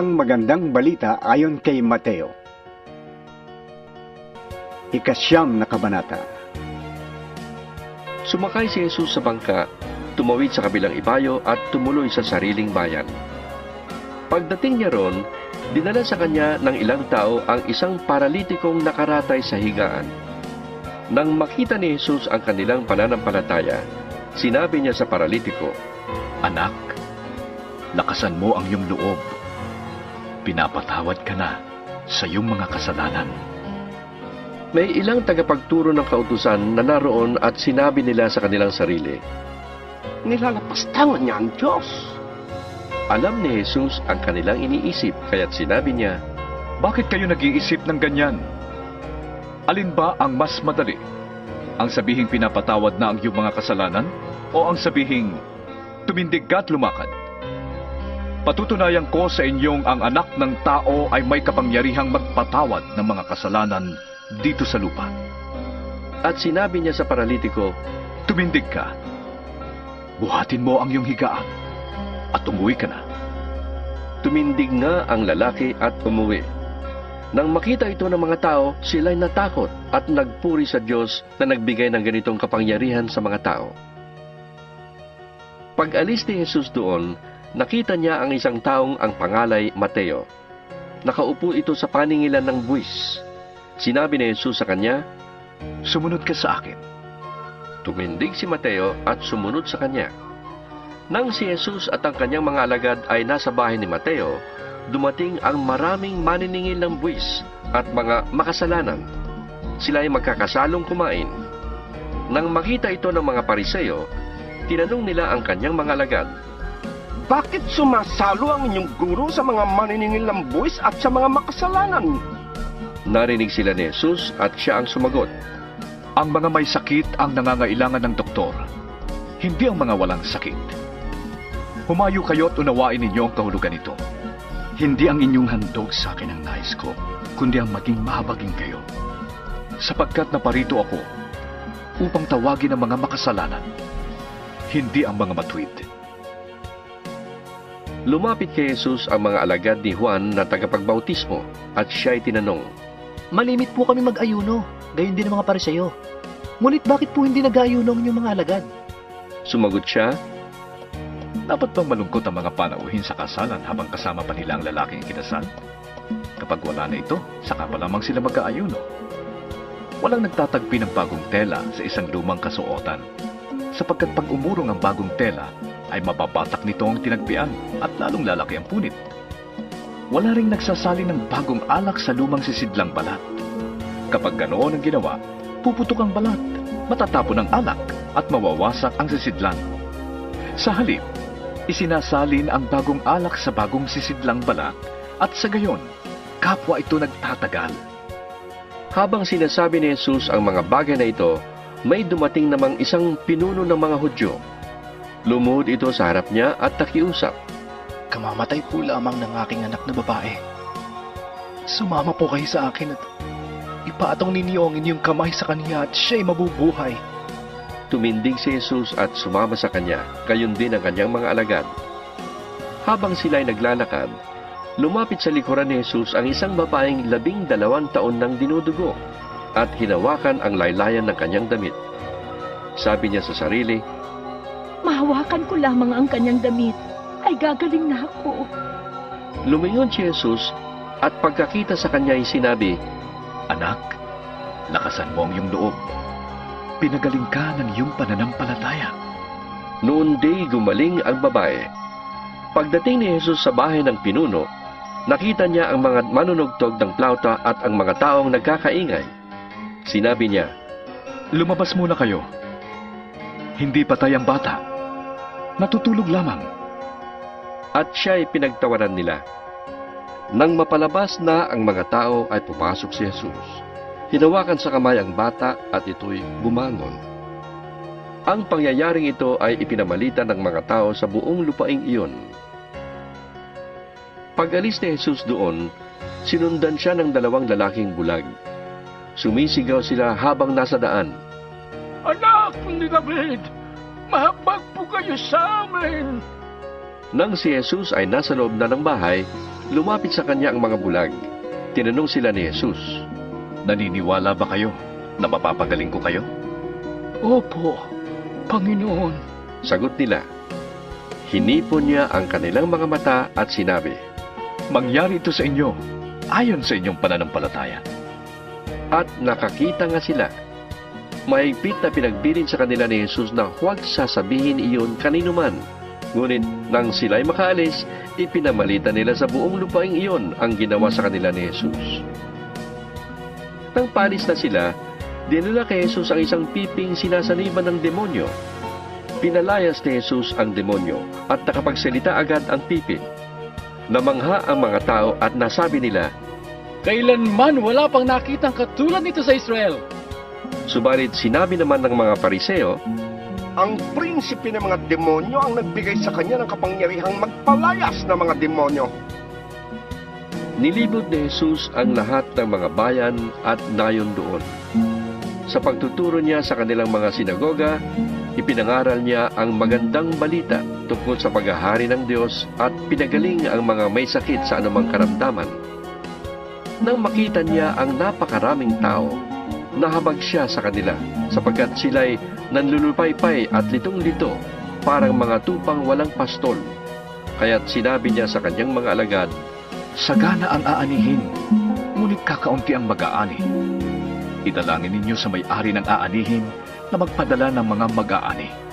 Ang magandang balita ayon kay Mateo. Ikasyam na kabanata. Sumakay si Jesus sa bangka, tumawid sa kabilang ibayo at tumuloy sa sariling bayan. Pagdating niya ron, dinala sa kanya ng ilang tao ang isang paralitikong nakaratay sa higaan. Nang makita ni Jesus ang kanilang pananampalataya, sinabi niya sa paralitiko, Anak, lakasan mo ang iyong loob. Pinapatawad ka na sa iyong mga kasalanan. May ilang tagapagturo ng kautusan na naroon at sinabi nila sa kanilang sarili, Nilalapastangan niya ang Diyos. Alam ni Jesus ang kanilang iniisip, kaya't sinabi niya, Bakit kayo nag-iisip ng ganyan? Alin ba ang mas madali? Ang sabihing pinapatawad na ang iyong mga kasalanan? O ang sabihing tumindig ka at lumakad? Patutunayan ko sa inyong ang anak ng tao ay may kapangyarihang magpatawad ng mga kasalanan dito sa lupa. at sinabi niya sa paralitiko, Tumindig ka. Buhatin mo ang iyong higaan at umuwi ka na. Tumindig nga ang lalaki at umuwi. Nang makita ito ng mga tao, sila'y natakot at nagpuri sa Diyos na nagbigay ng ganitong kapangyarihan sa mga tao. Pag alis ni Jesus doon, nakita niya ang isang taong ang pangalay Mateo. Nakaupo ito sa paningilan ng buwis. Sinabi ni Jesus sa kanya, Sumunod ka sa akin. Tumindig si Mateo at sumunod sa kanya. Nang si Jesus at ang kanyang mga alagad ay nasa bahay ni Mateo, dumating ang maraming maniningil ng buwis at mga makasalanan. Sila ay magkakasalong kumain. Nang makita ito ng mga pariseyo, tinanong nila ang kanyang mga alagad, Bakit sumasalo ang inyong guro sa mga maniningil ng buwis at sa mga makasalanan? Narinig sila ni Jesus at siya ang sumagot, Ang mga may sakit ang nangangailangan ng doktor, hindi ang mga walang sakit. Humayo kayo at unawain ninyo ang kahulugan nito. Hindi ang inyong handog sa akin ang nais ko, kundi ang maging mahabagin kayo. Sapagkat naparito ako upang tawagin ang mga makasalanan, hindi ang mga matuwid. Lumapit kay Jesus ang mga alagad ni Juan na tagapagbautismo at siya ay tinanong, Malimit po kami mag-ayuno, gayon din ang mga pariseyo. Ngunit bakit po hindi nag-aayuno ang inyong mga alagad? Sumagot siya, Dapat bang malungkot ang mga panauhin sa kasalan habang kasama pa nila ang lalaking kinasal? Kapag wala na ito, saka pa lamang sila mag-aayuno. Walang nagtatagpi ng bagong tela sa isang lumang kasuotan. Sapagkat pag umurong ang bagong tela, ay mababatak nito ang tinagpian at lalong lalaki ang punit. Wala ring nagsasali ng bagong alak sa lumang sisidlang balat. Kapag ganoon ang ginawa, puputok ang balat, matatapon ang alak at mawawasak ang sisidlan. Sa halip, isinasalin ang bagong alak sa bagong sisidlang balat at sa gayon, kapwa ito nagtatagal. Habang sinasabi ni Jesus ang mga bagay na ito, may dumating namang isang pinuno ng mga Hudyo. Lumuhod ito sa harap niya at takiusap. Kamamatay po lamang ng aking anak na babae. Sumama po kayo sa akin at ipatong ninyo ang inyong kamay sa kanya at siya'y mabubuhay. Tumindig si Jesus at sumama sa kanya, gayon din ang kanyang mga alagad. Habang sila'y naglalakad, lumapit sa likuran ni Jesus ang isang babaeng labing dalawang taon nang dinudugo at hinawakan ang laylayan ng kanyang damit. Sabi niya sa sarili, Mahawakan ko lamang ang kanyang damit, ay gagaling na ako. Lumingon si Jesus at pagkakita sa kanya ay sinabi, Anak, lakasan mo ang iyong loob. Pinagaling ka ng iyong pananampalataya. Noon day gumaling ang babae. Pagdating ni Jesus sa bahay ng pinuno, nakita niya ang mga manunugtog ng plauta at ang mga taong nagkakaingay. Sinabi niya, Lumabas muna kayo. Hindi patay ang bata. Natutulog lamang. at siya ay pinagtawanan nila. Nang mapalabas na ang mga tao ay pumasok si Jesus. Hinawakan sa kamay ang bata at ito'y bumangon. Ang pangyayaring ito ay ipinamalita ng mga tao sa buong lupaing iyon. Pag alis ni Jesus doon, sinundan siya ng dalawang lalaking bulag. Sumisigaw sila habang nasa daan. Anak ni David, mahabag po kayo sa amin. Nang si Jesus ay nasa loob na ng bahay, lumapit sa kanya ang mga bulag. Tinanong sila ni Jesus. Naniniwala ba kayo na mapapagaling ko kayo? Opo, Panginoon. Sagot nila. Hinipon niya ang kanilang mga mata at sinabi, Mangyari ito sa inyo ayon sa inyong pananampalataya. at nakakita nga sila. Mahigpit na pinagbilin sa kanila ni Jesus na huwag sasabihin iyon kanino man. Ngunit nang sila'y makaalis, ipinamalita nila sa buong lupaing iyon ang ginawa sa kanila ni Jesus. Nang palis na sila, dinala kay Jesus ang isang piping sinasaniban ng demonyo. Pinalayas ni Jesus ang demonyo at nakapagsalita agad ang piping. Namangha ang mga tao at nasabi nila, Kailanman wala pang nakitang katulad nito sa Israel. Subalit sinabi naman ng mga pariseo, Ang prinsipe ng mga demonyo ang nagbigay sa kanya ng kapangyarihang magpalayas ng mga demonyo. nilibot ni Jesus ang lahat ng mga bayan at nayon doon. Sa pagtuturo niya sa kanilang mga sinagoga, ipinangaral niya ang magandang balita tungkol sa paghahari ng Diyos at pinagaling ang mga may sakit sa anumang karamdaman. Nang makita niya ang napakaraming tao, nahabag siya sa kanila sapagkat sila'y nanlulupaypay at litong-lito parang mga tupang walang pastol. Kaya't sinabi niya sa kanyang mga alagad, Sagana ang aanihin, ngunit kakaunti ang mag-aani. Idalangin ninyo sa may-ari ng aanihin na magpadala ng mga mag-aani